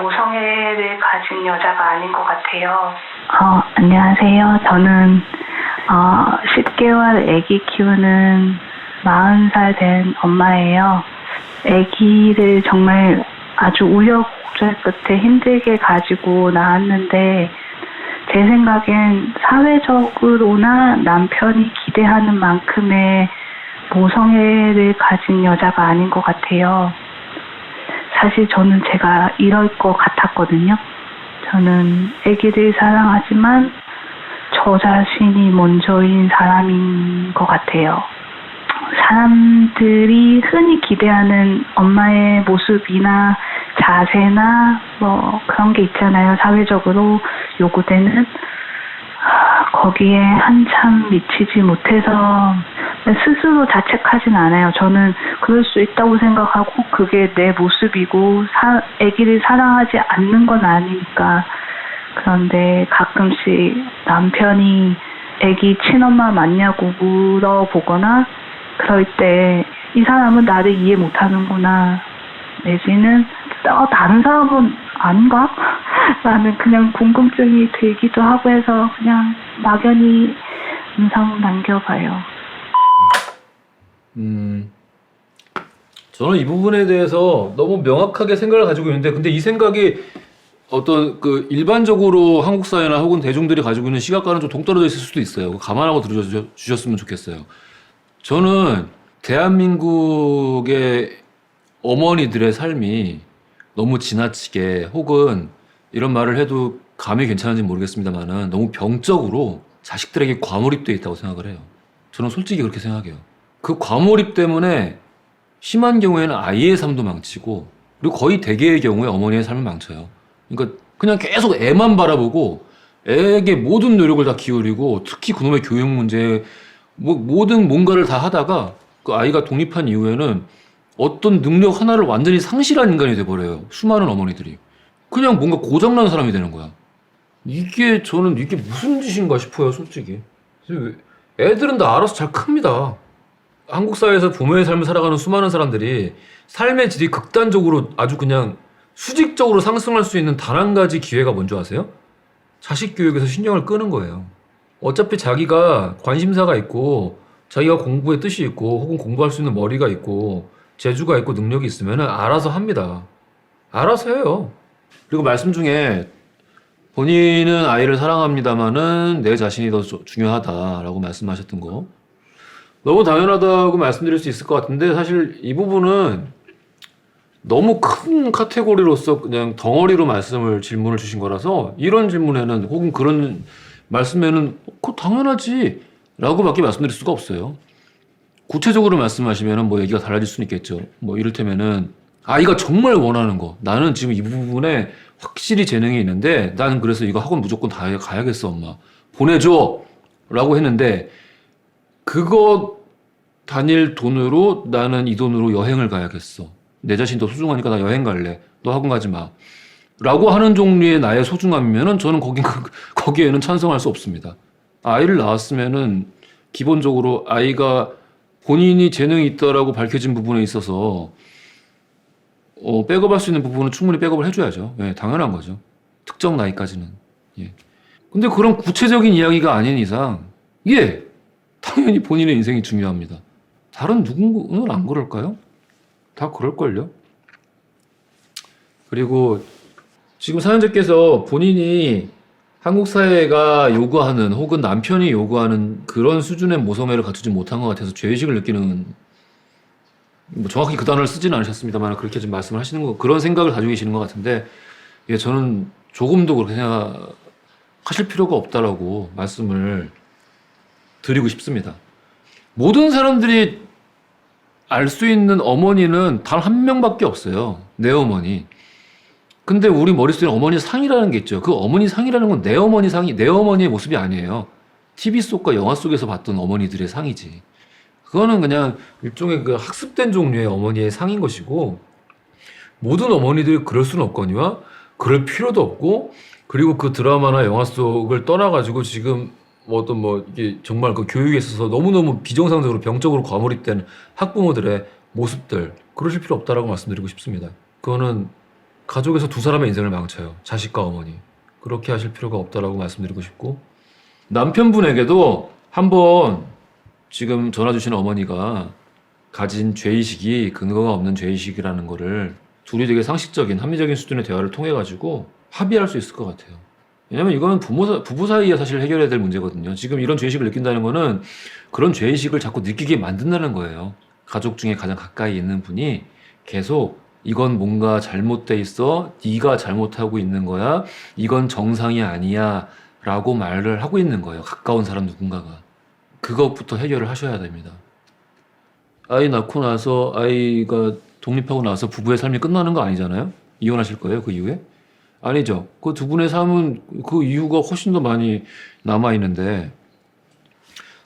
모성애를 가진 여자가 아닌 것 같아요. 어, 안녕하세요. 저는 어, 10개월 아기 키우는 40살 된 엄마예요. 아기를 정말 아주 우여곡절 끝에 힘들게 가지고 낳았는데 제 생각엔 사회적으로나 남편이 기대하는 만큼의 모성애를 가진 여자가 아닌 것 같아요. 사실 저는 제가 이럴 것 같았거든요. 저는 아기를 사랑하지만 저 자신이 먼저인 사람인 것 같아요. 사람들이 흔히 기대하는 엄마의 모습이나 자세나 뭐 그런 게 있잖아요. 사회적으로 요구되는 아, 거기에 한참 미치지 못해서 스스로 자책하진 않아요. 저는 그럴 수 있다고 생각하고 그게 내 모습이고 사, 아기를 사랑하지 않는 건 아니니까 그런데 가끔씩 남편이 아기 친엄마 맞냐고 물어보거나 그럴 때 이 사람은 나를 이해 못하는구나 내지는 어, 다른 사람은 아닌가? 라는 그냥 궁금증이 들기도 하고 해서 그냥 막연히 음성 남겨봐요. 음, 저는 이 부분에 대해서 너무 명확하게 생각을 가지고 있는데, 근데 이 생각이 어떤 그 일반적으로 한국 사회나 혹은 대중들이 가지고 있는 시각과는 좀 동떨어져 있을 수도 있어요. 감안하고 들어주셨으면 좋겠어요. 저는 대한민국의 어머니들의 삶이 너무 지나치게 혹은 이런 말을 해도 감이 괜찮은지 모르겠습니다만은 너무 병적으로 자식들에게 과몰입되어 있다고 생각을 해요. 저는 솔직히 그렇게 생각해요. 그 과몰입 때문에 심한 경우에는 아이의 삶도 망치고 그리고 거의 대개의 경우에 어머니의 삶을 망쳐요. 그러니까 그냥 계속 애만 바라보고 애에게 모든 노력을 다 기울이고 특히 그놈의 교육 문제 뭐 모든 뭔가를 다 하다가 그 아이가 독립한 이후에는 어떤 능력 하나를 완전히 상실한 인간이 돼버려요. 수많은 어머니들이. 그냥 뭔가 고장난 사람이 되는 거야. 이게 저는 이게 무슨 짓인가 싶어요, 솔직히. 애들은 다 알아서 잘 큽니다. 한국 사회에서 부모의 삶을 살아가는 수많은 사람들이 삶의 질이 극단적으로 아주 그냥 수직적으로 상승할 수 있는 단 한 가지 기회가 뭔지 아세요? 자식 교육에서 신경을 끄는 거예요. 어차피 자기가 관심사가 있고 자기가 공부에 뜻이 있고 혹은 공부할 수 있는 머리가 있고 재주가 있고 능력이 있으면 알아서 합니다. 알아서 해요. 그리고 말씀 중에 본인은 아이를 사랑합니다마는 내 자신이 더 조- 중요하다라고 말씀하셨던 거 너무 당연하다고 말씀드릴 수 있을 것 같은데 사실 이 부분은 너무 큰 카테고리로서 그냥 덩어리로 말씀을 질문을 주신 거라서 이런 질문에는 혹은 그런 말씀에는 어, 그거 당연하지 라고밖에 말씀드릴 수가 없어요. 구체적으로 말씀하시면은 뭐 얘기가 달라질 수는 있겠죠. 뭐 이를테면은 아이가 정말 원하는 거 나는 지금 이 부분에 확실히 재능이 있는데 나는 그래서 이거 학원 무조건 다 가야겠어 엄마 보내줘 라고 했는데 그거 다닐 돈으로 나는 이 돈으로 여행을 가야겠어. 내 자신이 더 소중하니까 나 여행 갈래. 너 학원 가지 마. 라고 하는 종류의 나의 소중함이면은 저는 거기, 거기에는 찬성할 수 없습니다. 아이를 낳았으면은 기본적으로 아이가 본인이 재능이 있다라고 밝혀진 부분에 있어서 어, 백업할 수 있는 부분은 충분히 백업을 해줘야죠. 예, 당연한 거죠. 특정 나이까지는. 예. 근데 그런 구체적인 이야기가 아닌 이상, 예, 당연히 본인의 인생이 중요합니다. 다른 누구는 안 그럴까요? 다 그럴걸요? 그리고 지금 사연자께서 본인이 한국 사회가 요구하는 혹은 남편이 요구하는 그런 수준의 모성애를 갖추지 못한 것 같아서 죄의식을 느끼는 뭐 정확히 그 단어를 쓰지는 않으셨습니다만 그렇게 좀 말씀을 하시는 거 그런 생각을 가지고 계시는 것 같은데 예, 저는 조금도 그렇게 생각하실 필요가 없다라고 말씀을 드리고 싶습니다. 모든 사람들이 알 수 있는 어머니는 단 한 명밖에 없어요. 내 어머니. 근데 우리 머릿속에 어머니 상이라는 게 있죠. 그 어머니 상이라는 건 내 어머니 상이, 내 어머니의 모습이 아니에요. TV 속과 영화 속에서 봤던 어머니들의 상이지. 그거는 그냥 일종의 그 학습된 종류의 어머니의 상인 것이고, 모든 어머니들이 그럴 수는 없거니와, 그럴 필요도 없고, 그리고 그 드라마나 영화 속을 떠나가지고 지금 뭐 어떤 뭐 이게 정말 그 교육에 있어서 너무너무 비정상적으로 병적으로 과몰입된 학부모들의 모습들, 그러실 필요 없다라고 말씀드리고 싶습니다. 그거는 가족에서 두 사람의 인생을 망쳐요. 자식과 어머니. 그렇게 하실 필요가 없다라고 말씀드리고 싶고 남편분에게도 한번 지금 전화 주신 어머니가 가진 죄의식이 근거가 없는 죄의식이라는 거를 둘이 되게 상식적인 합리적인 수준의 대화를 통해 가지고 합의할 수 있을 것 같아요. 왜냐면 이건 부모 사- 부부 사이에 사실 해결해야 될 문제거든요. 지금 이런 죄의식을 느낀다는 거는 그런 죄의식을 자꾸 느끼게 만든다는 거예요. 가족 중에 가장 가까이 있는 분이 계속 이건 뭔가 잘못돼 있어. 네가 잘못하고 있는 거야. 이건 정상이 아니야. 라고 말을 하고 있는 거예요. 가까운 사람 누군가가. 그것부터 해결을 하셔야 됩니다. 아이 낳고 나서 아이가 독립하고 나서 부부의 삶이 끝나는 거 아니잖아요? 이혼하실 거예요, 그 이후에? 아니죠. 그 두 분의 삶은 그 이유가 훨씬 더 많이 남아 있는데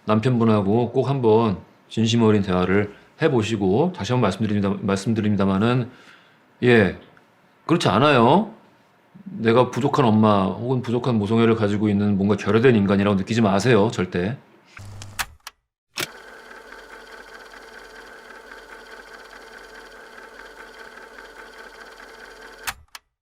남편분하고 꼭 한번 진심 어린 대화를 해보시고 다시 한번 말씀드립니다. 말씀드립니다만은 예 그렇지 않아요. 내가 부족한 엄마 혹은 부족한 모성애를 가지고 있는 뭔가 결여된 인간이라고 느끼지 마세요. 절대.